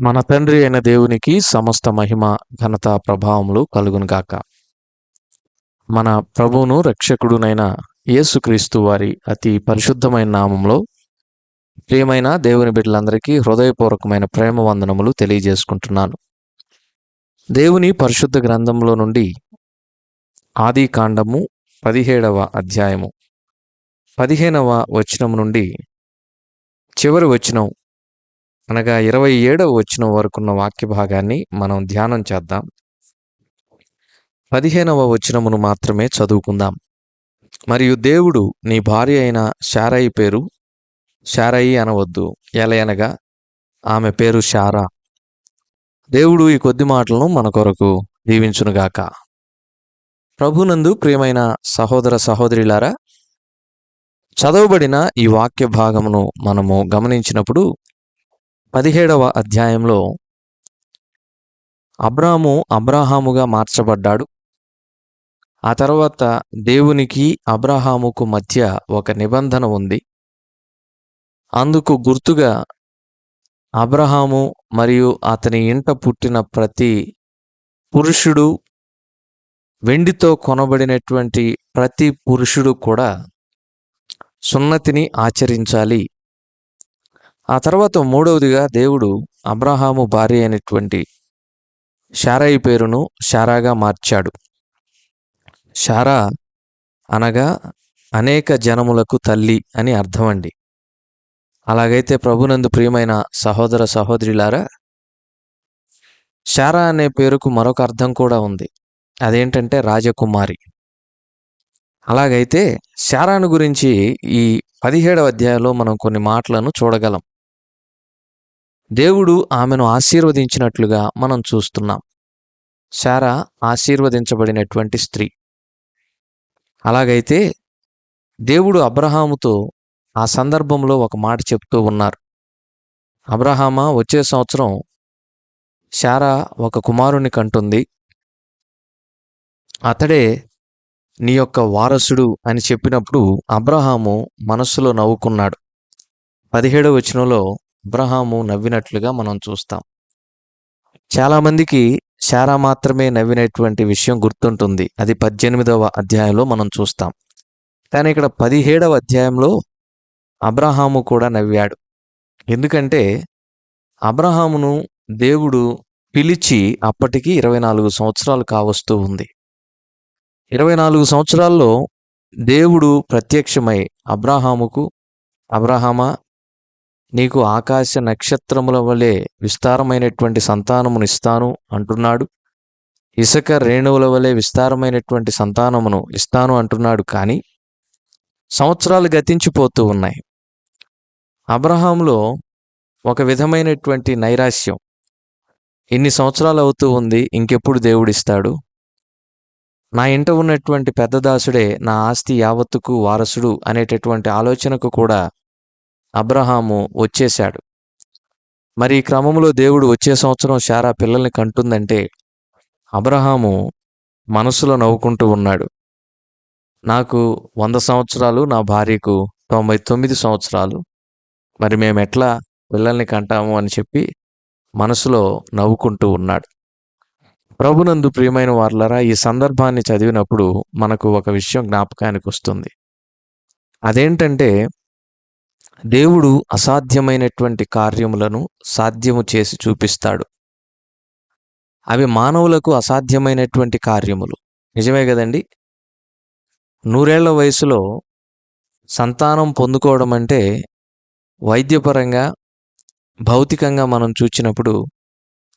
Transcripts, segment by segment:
మన తండ్రి అయిన దేవునికి సమస్త మహిమ ఘనత ప్రభావములు కలుగునుగాక మన ప్రభువును రక్షకుడునైన యేసుక్రీస్తు వారి అతి పరిశుద్ధమైన నామంలో ప్రియమైన దేవుని బిడ్డలందరికీ హృదయపూర్వకమైన ప్రేమ వందనములు తెలియజేసుకుంటున్నాను. దేవుని పరిశుద్ధ గ్రంథంలో నుండి ఆది కాండము పదిహేడవ అధ్యాయము. పదిహేనవ వచనం నుండి చివరి వచనం అనగా ఇరవై ఏడవ వచ్చిన వరకున్న వాక్య భాగాన్ని మనం ధ్యానం చేద్దాం. పదిహేనవ వచనమును మాత్రమే చదువుకుందాం. మరియు దేవుడు నీ భార్య అయిన శారయి పేరు శారయి అనవద్దు. ఎలయనగా ఆమె పేరు శారా. దేవుడు ఈ కొద్ది మాటలను మన కొరకు దీవించునుగాక ప్రభునందు ప్రియమైన సహోదర సహోదరిలారా చదవబడిన ఈ వాక్య భాగమును మనము గమనించినప్పుడు పదిహేడవ అధ్యాయంలో అబ్రాము అబ్రాహాముగా మార్చబడ్డాడు. ఆ తర్వాత దేవునికి అబ్రహాముకు మధ్య ఒక నిబంధన ఉంది. అందుకు గుర్తుగా అబ్రహాము మరియు అతని ఇంట పుట్టిన ప్రతి పురుషుడు వెండితో కొనబడినటువంటి ప్రతి పురుషుడు కూడా సున్నతిని ఆచరించాలి. ఆ తర్వాత మూడవదిగా దేవుడు అబ్రహాము భార్య అయినటువంటి శారాయి పేరును శారాగా మార్చాడు. శారా అనగా అనేక జనములకు తల్లి అని అర్థం అండి. అలాగైతే ప్రభునందు ప్రియమైన సహోదర సహోదరిలారా శారా అనే పేరుకు మరొక అర్థం కూడా ఉంది. అదేంటంటే రాజకుమారి. అలాగైతే శారాను గురించి ఈ పదిహేడవ అధ్యాయంలో మనం కొన్ని మాటలను చూడగలం. దేవుడు ఆమెను ఆశీర్వదించినట్లుగా మనం చూస్తున్నాం. శారా ఆశీర్వదించబడినటువంటి స్త్రీ. అలాగైతే దేవుడు అబ్రహాముతో ఆ సందర్భంలో ఒక మాట చెప్తూ ఉన్నారు. అబ్రహామా వచ్చే సంవత్సరం శారా ఒక కుమారుని కంటుంది. అతడే నీ యొక్క వారసుడు అని చెప్పినప్పుడు అబ్రహాము మనస్సులో నవ్వుకున్నాడు. పదిహేడవ వచనంలో అబ్రహాము నవ్వినట్లుగా మనం చూస్తాం. చాలామందికి శారా మాత్రమే నవ్వినటువంటి విషయం గుర్తుంటుంది. అది పద్దెనిమిదవ అధ్యాయంలో మనం చూస్తాం. కానీ ఇక్కడ పదిహేడవ అధ్యాయంలో అబ్రహాము కూడా నవ్వాడు. ఎందుకంటే అబ్రహామును దేవుడు పిలిచి అప్పటికి ఇరవై నాలుగు సంవత్సరాలు కావస్తూ ఉంది. ఇరవై నాలుగు సంవత్సరాల్లో దేవుడు ప్రత్యక్షమై అబ్రాహాముకు అబ్రహామా నీకు ఆకాశ నక్షత్రముల వలె విస్తారమైనటువంటి సంతానమును ఇస్తాను అంటున్నాడు. ఇసుక రేణువుల వలె విస్తారమైనటువంటి సంతానమును ఇస్తాను అంటున్నాడు. కానీ సంవత్సరాలు గతించిపోతూ ఉన్నాయి. అబ్రహాంలో ఒక విధమైనటువంటి నైరాశ్యం. ఇన్ని సంవత్సరాలు అవుతూ ఉంది ఇంకెప్పుడు దేవుడిస్తాడు? నా ఇంట ఉన్నటువంటి పెద్ద దాసుడే నా ఆస్తి యావత్తుకు వారసుడు అనేటటువంటి ఆలోచనకు కూడా అబ్రహాము వచ్చేశాడు. మరి ఈ క్రమంలో దేవుడు వచ్చే సంవత్సరం శారా పిల్లల్ని కంటుందంటే అబ్రహాము మనసులో నవ్వుకుంటూ ఉన్నాడు. నాకు వంద సంవత్సరాలు నా భార్యకు తొంభై తొమ్మిది సంవత్సరాలు. మరి మేము ఎట్లా పిల్లల్ని కంటాము అని చెప్పి మనసులో నవ్వుకుంటూ ఉన్నాడు. ప్రభునందు ప్రియమైన వార్లరా ఈ సందర్భాన్ని చదివినప్పుడు మనకు ఒక విషయం జ్ఞాపకానికి వస్తుంది. అదేంటంటే దేవుడు అసాధ్యమైనటువంటి కార్యములను సాధ్యము చేసి చూపిస్తాడు. అవి మానవులకు అసాధ్యమైనటువంటి కార్యములు. నిజమే కదండి? నూరేళ్ళ వయసులో సంతానం పొందుకోవడం అంటే వైద్యపరంగా భౌతికంగా మనం చూచినప్పుడు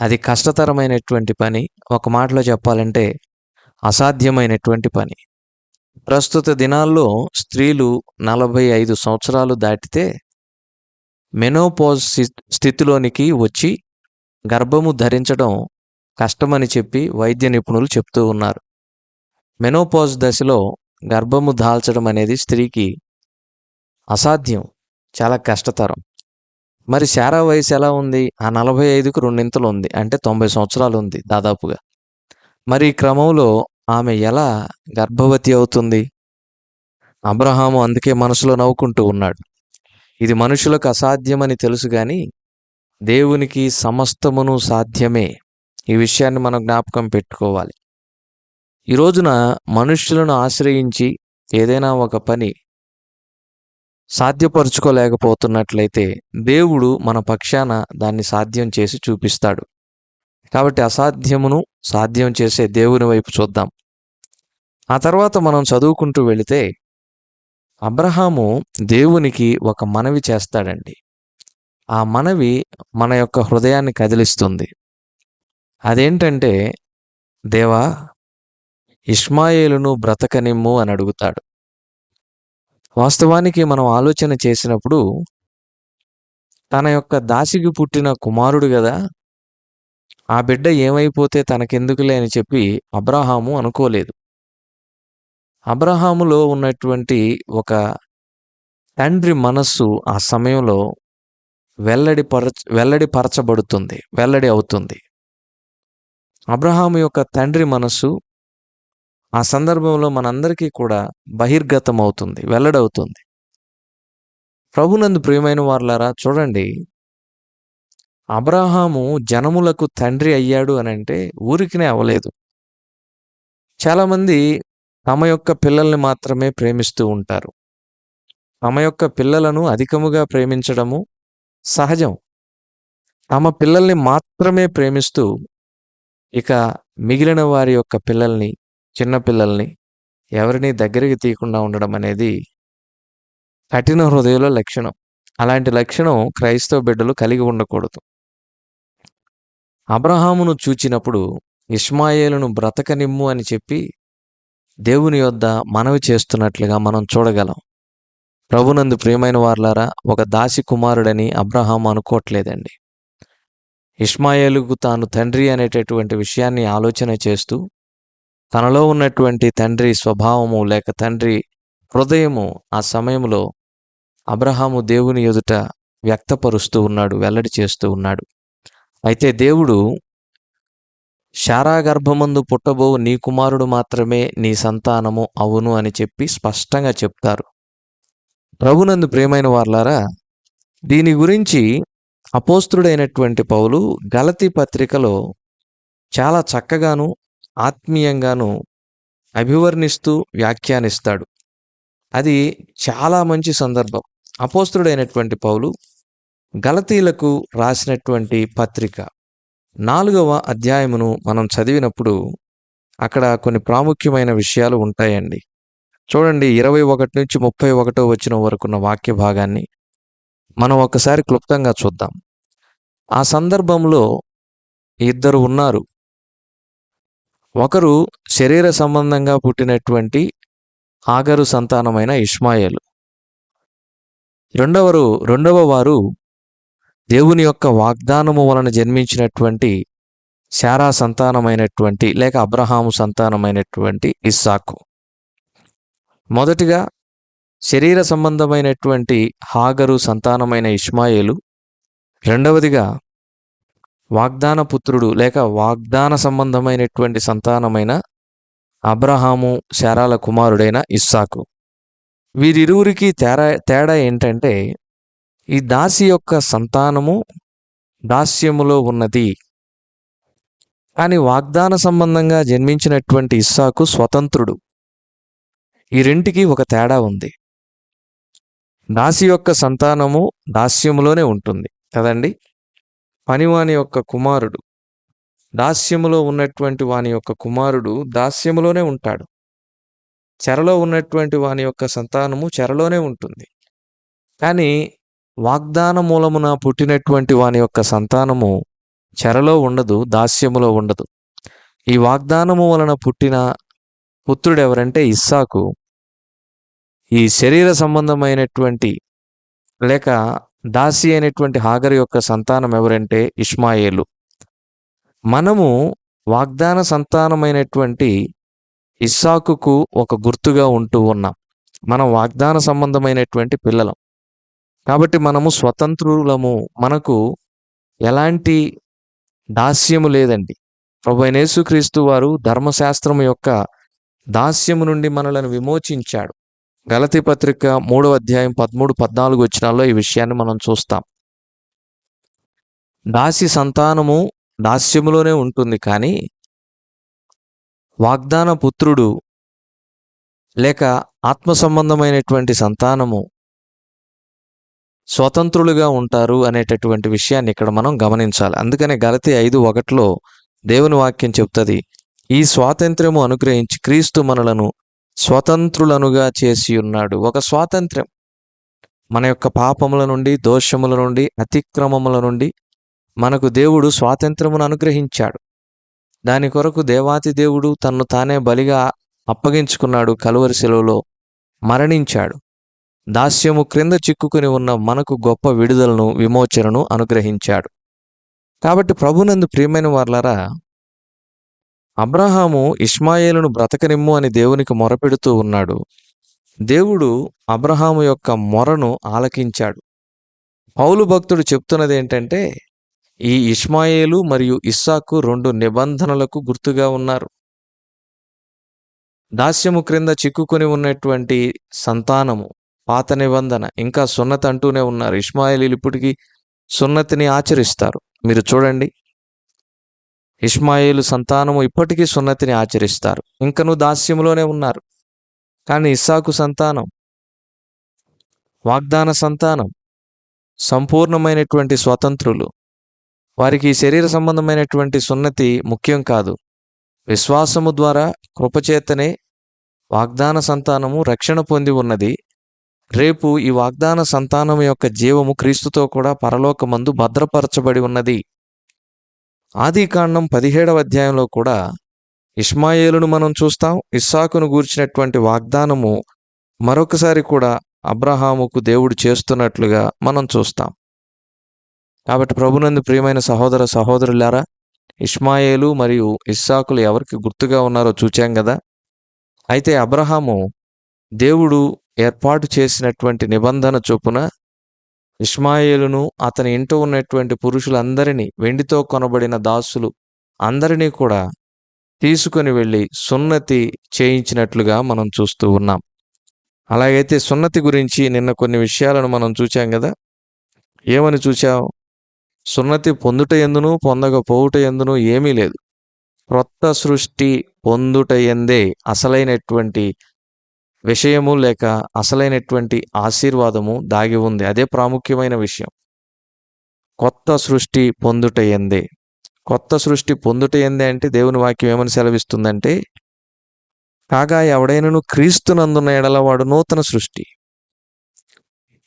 అది కష్టతరమైనటువంటి పని. ఒక మాటలో చెప్పాలంటే అసాధ్యమైనటువంటి పని. ప్రస్తుత దినాల్లో స్త్రీలు నలభై ఐదు సంవత్సరాలు దాటితే మెనోపోజ్ స్థితిలోనికి వచ్చి గర్భము ధరించడం కష్టమని చెప్పి వైద్య నిపుణులు చెప్తూ ఉన్నారు. మెనోపోజ్ దశలో గర్భము దాల్చడం అనేది స్త్రీకి అసాధ్యం చాలా కష్టతరం. మరి శారా వయసు ఎలా ఉంది? ఆ నలభై ఐదుకు రెండింతలు ఉంది అంటే తొంభై సంవత్సరాలు ఉంది దాదాపుగా. మరి ఈ క్రమంలో ఆమె ఎలా గర్భవతి అవుతుంది? అబ్రహాము అందుకే మనసులో నవ్వుకుంటూ ఉన్నాడు. ఇది మనుషులకు అసాధ్యమని తెలుసు కానీ దేవునికి సమస్తమును సాధ్యమే. ఈ విషయాన్ని మనం జ్ఞాపకం పెట్టుకోవాలి. ఈ రోజున మనుష్యులను ఆశ్రయించి ఏదైనా ఒక పని సాధ్యపరుచుకోలేకపోతున్నట్లయితే దేవుడు మన పక్షాన దాన్ని సాధ్యం చేసి చూపిస్తాడు. కాబట్టి అసాధ్యమును సాధ్యం చేసే దేవుని వైపు చూద్దాం. ఆ తర్వాత మనం చదువుకుంటూ వెళితే అబ్రహాము దేవునికి ఒక మనవి చేస్తాడండి. ఆ మనవి మన యొక్క హృదయాన్ని కదిలిస్తుంది. అదేంటంటే దేవా ఇష్మాయేలును బ్రతకనిమ్ము అని అడుగుతాడు. వాస్తవానికి మనం ఆలోచన చేసినప్పుడు తన యొక్క దాసికి పుట్టిన కుమారుడు కదా ఆ బిడ్డ ఏమైపోతే తనకెందుకులే అని చెప్పి అబ్రహాము అనుకోలేదు. అబ్రహాములో ఉన్నటువంటి ఒక తండ్రి మనస్సు ఆ సమయంలో వెల్లడి పరచ వెల్లడిపరచబడుతుంది వెల్లడి అవుతుంది. అబ్రహాము యొక్క తండ్రి మనస్సు ఆ సందర్భంలో మనందరికీ కూడా బహిర్గతం అవుతుంది వెల్లడవుతుంది. ప్రభునందు ప్రియమైన వార్లారా చూడండి. అబ్రహాము జనములకు తండ్రి అయ్యాడు అని అంటే ఊరికినే అవ్వలేదు. చాలామంది తమ యొక్క పిల్లల్ని మాత్రమే ప్రేమిస్తూ ఉంటారు. తమ యొక్క పిల్లలను అధికముగా ప్రేమించడము సహజం. తమ పిల్లల్ని మాత్రమే ప్రేమిస్తూ ఇక మిగిలిన వారి యొక్క పిల్లల్ని చిన్న పిల్లల్ని ఎవరిని దగ్గరికి తీయకుండా ఉండడం అనేది కఠిన హృదయుల లక్షణం. అలాంటి లక్షణం క్రైస్తవ బిడ్డలు కలిగి ఉండకూడదు. అబ్రహామును చూచినప్పుడు ఇస్మాయేలును బ్రతకనిమ్ము అని చెప్పి దేవుని యొద్ద మనవి చేస్తున్నట్లుగా మనం చూడగలం. ప్రభునందు ప్రియమైన వార్లారా ఒక దాసి కుమారుడని అబ్రహాం అనుకోవట్లేదండి. ఇష్మాయేలుకు తాను తండ్రి అనేటటువంటి విషయాన్ని ఆలోచన చేస్తూ తనలో ఉన్నటువంటి తండ్రి స్వభావము లేక తండ్రి హృదయము ఆ సమయంలో అబ్రహాము దేవుని ఎదుట వ్యక్తపరుస్తూ ఉన్నాడు వెల్లడి చేస్తూ ఉన్నాడు. అయితే దేవుడు శారాగర్భమందు పుట్టబో నీ కుమారుడు మాత్రమే నీ సంతానము అవును అని చెప్పి స్పష్టంగా చెప్తారు. ప్రభునందు ప్రేమైన వార్లారా దీని గురించి అపోస్తుడైనటువంటి పౌలు గలతి పత్రికలో చాలా చక్కగాను ఆత్మీయంగాను అభివర్ణిస్తూ వ్యాఖ్యానిస్తాడు. అది చాలా మంచి సందర్భం. అపోస్తుడైనటువంటి పౌలు గలతీలకు రాసినటువంటి పత్రిక. నాలుగవ అధ్యాయమును మనం చదివినప్పుడు అక్కడ కొన్ని ప్రాముఖ్యమైన విషయాలు ఉంటాయండి. చూడండి ఇరవై ఒకటి నుంచి ముప్పై ఒకటో వచ్చిన వరకున్న వాక్య భాగాన్ని మనం ఒకసారి క్లుప్తంగా చూద్దాం. ఆ సందర్భంలో ఇద్దరు ఉన్నారు. ఒకరు శరీర సంబంధంగా పుట్టినటువంటి ఆగరు సంతానమైన ఇష్మాయేలు. రెండవరు రెండవ వారు దేవుని యొక్క వాగ్దానము వలన జన్మించినటువంటి శారా సంతానమైనటువంటి లేక అబ్రహాము సంతానమైనటువంటి ఇస్సాకు. మొదటిగా శరీర సంబంధమైనటువంటి హాగరు సంతానమైన ఇష్మాయేలు. రెండవదిగా వాగ్దాన పుత్రుడు లేక వాగ్దాన సంబంధమైనటువంటి సంతానమైన అబ్రహాము శారాల కుమారుడైన ఇస్సాకు. వీరిరువురికి తేడా తేడా ఏంటంటే ఈ దాసి యొక్క సంతానము దాస్యములో ఉన్నది. కానీ వాగ్దాన సంబంధంగా జన్మించినటువంటి ఇస్సాకు స్వతంత్రుడు. ఈ రెంటికి ఒక తేడా ఉంది. దాసి యొక్క సంతానము దాస్యములోనే ఉంటుంది. కదండి? పనివాని యొక్క కుమారుడు. దాస్యములో ఉన్నటువంటి వాని యొక్క కుమారుడు దాస్యములోనే ఉంటాడు. చెరలో ఉన్నటువంటి వాని యొక్క సంతానము చెరలోనే ఉంటుంది. కానీ వాగ్దాన మూలమున పుట్టినటువంటి వాని యొక్క సంతానము చెరలో ఉండదు దాస్యములో ఉండదు. ఈ వాగ్దానము వలన పుట్టిన పుత్రుడు ఎవరంటే ఇస్సాకు. ఈ శరీర సంబంధమైనటువంటి లేక దాసి అయినటువంటి హాగర్ యొక్క సంతానం ఎవరంటే ఇష్మాయేలు. మనము వాగ్దాన సంతానమైనటువంటి ఇస్సాకుకు ఒక గుర్తుగా ఉంటూ ఉన్నాం. మనం వాగ్దాన సంబంధమైనటువంటి పిల్లలం. కాబట్టి మనము స్వతంత్రులము. మనకు ఎలాంటి దాస్యము లేదండి. ప్రభు యేసుక్రీస్తు వారు ధర్మశాస్త్రము యొక్క దాస్యము నుండి మనలను విమోచించాడు. గలతి పత్రిక మూడవ అధ్యాయం పదమూడు పద్నాలుగు వచ్చినాల్లో ఈ విషయాన్ని మనం చూస్తాం. దాసి సంతానము దాస్యములోనే ఉంటుంది కానీ వాగ్దాన పుత్రుడు లేక ఆత్మ సంబంధమైనటువంటి సంతానము స్వతంత్రులుగా ఉంటారు అనేటటువంటి విషయాన్ని ఇక్కడ మనం గమనించాలి. అందుకనే గలతి ఐదు ఒకటిలో దేవుని వాక్యం చెప్తుంది ఈ స్వాతంత్ర్యము అనుగ్రహించి క్రీస్తు మనలను స్వతంత్రులనుగా చేసి ఉన్నాడు. ఒక స్వాతంత్ర్యం మన యొక్క పాపముల నుండి దోషముల నుండి అతిక్రమముల నుండి మనకు దేవుడు స్వాతంత్రమును అనుగ్రహించాడు. దాని కొరకు దేవాతి దేవుడు తన్ను తానే బలిగా అప్పగించుకున్నాడు కలువరి శిలువలో మరణించాడు. దాస్యము క్రింద చిక్కుకుని ఉన్న మనకు గొప్ప విడుదలను విమోచనను అనుగ్రహించాడు. కాబట్టి ప్రభునందు ప్రియమైన వార్లరా అబ్రహాము ఇష్మాయేలును బ్రతకనిమ్ము అని దేవునికి మొరపెడుతూ ఉన్నాడు. దేవుడు అబ్రహాము యొక్క మొరను ఆలకించాడు. పౌలు భక్తుడు చెప్తున్నది ఏంటంటే ఈ ఇష్మాయేలు మరియు ఇస్సాకు రెండు నిబంధనలకు గుర్తుగా ఉన్నారు. దాస్యము క్రింద చిక్కుకొని ఉన్నటువంటి సంతానము పాత నిబంధన. ఇంకా సున్నతి అంటూనే ఉన్నారు. ఇస్మాయిలీలు ఇప్పటికీ సున్నతిని ఆచరిస్తారు. మీరు చూడండి. ఇస్మాయిలు సంతానము ఇప్పటికీ సున్నతిని ఆచరిస్తారు. ఇంకను దాస్యంలోనే ఉన్నారు. కానీ ఇస్సాకు సంతానం వాగ్దాన సంతానం సంపూర్ణమైనటువంటి స్వతంత్రులు. వారికి శరీర సంబంధమైనటువంటి సున్నతి ముఖ్యం కాదు. విశ్వాసము ద్వారా కృపచేతనే వాగ్దాన సంతానము రక్షణ పొంది ఉన్నది. రేపు ఈ వాగ్దాన సంతానం యొక్క జీవము క్రీస్తుతో కూడా పరలోకమందు భద్రపరచబడి ఉన్నది. ఆది కాండం పదిహేడవ అధ్యాయంలో కూడా ఇష్మాయేలును మనం చూస్తాం. ఇస్సాకును గూర్చినటువంటి వాగ్దానము మరొకసారి కూడా అబ్రహాముకు దేవుడు చేస్తున్నట్లుగా మనం చూస్తాం. కాబట్టి ప్రభునందు ప్రియమైన సహోదర సహోదరులారా ఇష్మాయేలు మరియు ఇస్సాకులు ఎవరికి గుర్తుగా ఉన్నారో చూచాం కదా అయితే అబ్రహాము దేవుడు ఏర్పాటు చేసినటువంటి నిబంధన చొప్పున ఇష్మాయేలును అతని ఇంట ఉన్నటువంటి పురుషులందరినీ వెండితో కొనబడిన దాసులు అందరినీ కూడా తీసుకొని వెళ్ళి సున్నతి చేయించినట్లుగా మనం చూస్తూ ఉన్నాం. అలాగైతే సున్నతి గురించి నిన్న కొన్ని విషయాలను మనం చూచాం కదా? ఏమని చూచాం సున్నతి పొందుట ఎందును పొందకపోవుట ఎందును ఏమీ లేదు. క్రొత్త సృష్టి పొందుట ఎందే అసలైనటువంటి విషయము లేక అసలైనటువంటి ఆశీర్వాదము దాగి ఉంది. అదే ప్రాముఖ్యమైన విషయం. కొత్త సృష్టి పొందుట ఎందే కొత్త సృష్టి పొందుట ఎందే అంటే దేవుని వాక్యం ఏమని సెలవిస్తుందంటే కాగా ఎవడైనను క్రీస్తునందున్న ఎడలవాడు నూతన సృష్టి.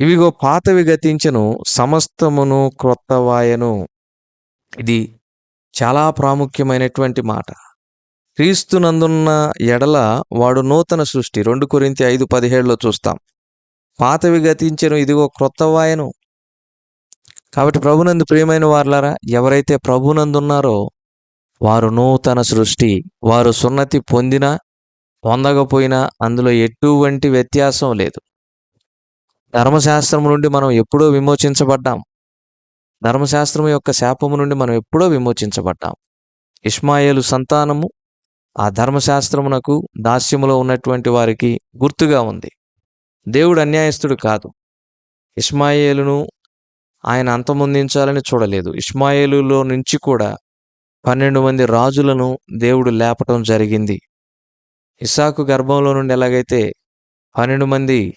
ఇవిగో పాతవి గతించను సమస్తమును క్రొత్తవాయను. ఇది చాలా ప్రాముఖ్యమైనటువంటి మాట. క్రీస్తునందున్న ఎడల వాడు నూతన సృష్టి. రెండు కొరింత ఐదు పదిహేడులో చూస్తాం. పాతవి గతించను ఇదిగో క్రొత్త వాయను కాబట్టి ప్రభునందు ప్రియమైన వార్లారా ఎవరైతే ప్రభునందున్నారో వారు నూతన సృష్టి. వారు సున్నతి పొందినా పొందకపోయినా అందులో ఎటువంటి వ్యత్యాసం లేదు. ధర్మశాస్త్రం నుండి మనం ఎప్పుడో విమోచించబడ్డాం. ధర్మశాస్త్రం యొక్క శాపము నుండి మనం ఎప్పుడో విమోచించబడ్డాం. ఇస్మాయేలు సంతానము ఆ ధర్మశాస్త్రమునకు దాస్యములో ఉన్నటువంటి వారికి గుర్తుగా ఉంది. దేవుడు అన్యాయస్తుడు కాదు. ఇస్మాయేలును ఆయన అంతమొందించాలని చూడలేదు. ఇస్మాయేలులో నుంచి కూడా పన్నెండు మంది రాజులను దేవుడు లేపటం జరిగింది. ఇసాకు గర్భంలో నుండి ఎలాగైతే పన్నెండు మంది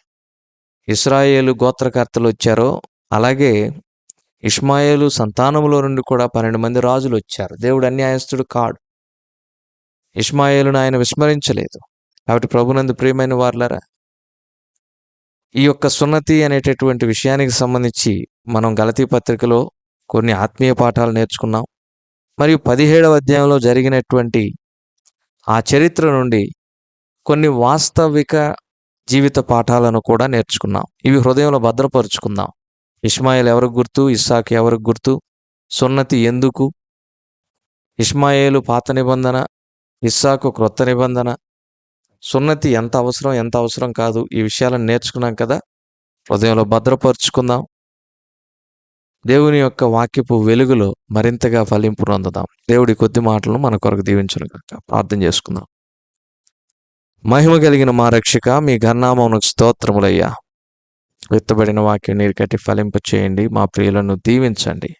ఇస్రాయేలు గోత్రకర్తలు వచ్చారో అలాగే ఇస్మాయేలు సంతానములో నుండి కూడా పన్నెండు మంది రాజులు వచ్చారు. దేవుడు అన్యాయస్తుడు కాడు. ఇష్మాయేలును ఆయన విస్మరించలేదు. కాబట్టి ప్రభునందు ప్రియమైన వార్లరా ఈ యొక్క సున్నతి అనేటటువంటి విషయానికి సంబంధించి మనం గలతీ పత్రికలో కొన్ని ఆత్మీయ పాఠాలు నేర్చుకున్నాం. మరియు పదిహేడవ అధ్యాయంలో జరిగినటువంటి ఆ చరిత్ర నుండి కొన్ని వాస్తవిక జీవిత పాఠాలను కూడా నేర్చుకున్నాం. ఇవి హృదయంలో భద్రపరుచుకుందాం. ఇస్మాయిల్ ఎవరికి గుర్తు? ఇస్సాక్ ఎవరికి గుర్తు? సున్నతి ఎందుకు? ఇష్మాయేలు పాత నిబంధన ఇస్సాకు క్రొత్త నిబంధన. సున్నతి ఎంత అవసరం ఎంత అవసరం కాదు ఈ విషయాలను నేర్చుకున్నాం కదా? హృదయంలో భద్రపరుచుకుందాం. దేవుని యొక్క వాక్యపు వెలుగులో మరింతగా ఫలింపు పొందుదాం దేవుడి కొద్ది మాటలను మన కొరకు దీవించను కనుక ప్రార్థన చేసుకుందాం. మహిమ కలిగిన మా రక్షక మీ ఘన్నామమునకు స్తోత్రములయ్యా. విత్తబడిన వాక్యం నీరు కట్టి ఫలింపు చేయండి మా ప్రియులను దీవించండి.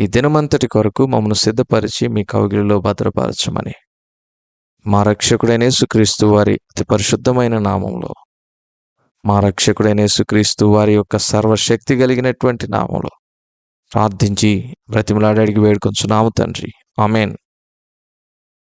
ఈ దినమంతటి కొరకు మమ్మను సిద్ధపరిచి మీ కౌగిలిలో భద్రపరచమని. మా రక్షకుడైన యేసుక్రీస్తు వారి అతి పరిశుద్ధమైన నామంలో. మా రక్షకుడైన యేసుక్రీస్తు వారి యొక్క సర్వశక్తి కలిగినటువంటి నామంలో. ప్రార్థించి బ్రతిమలాడి అడిగి వేడుకొంచున్నాము తండ్రి. ఆమెన్.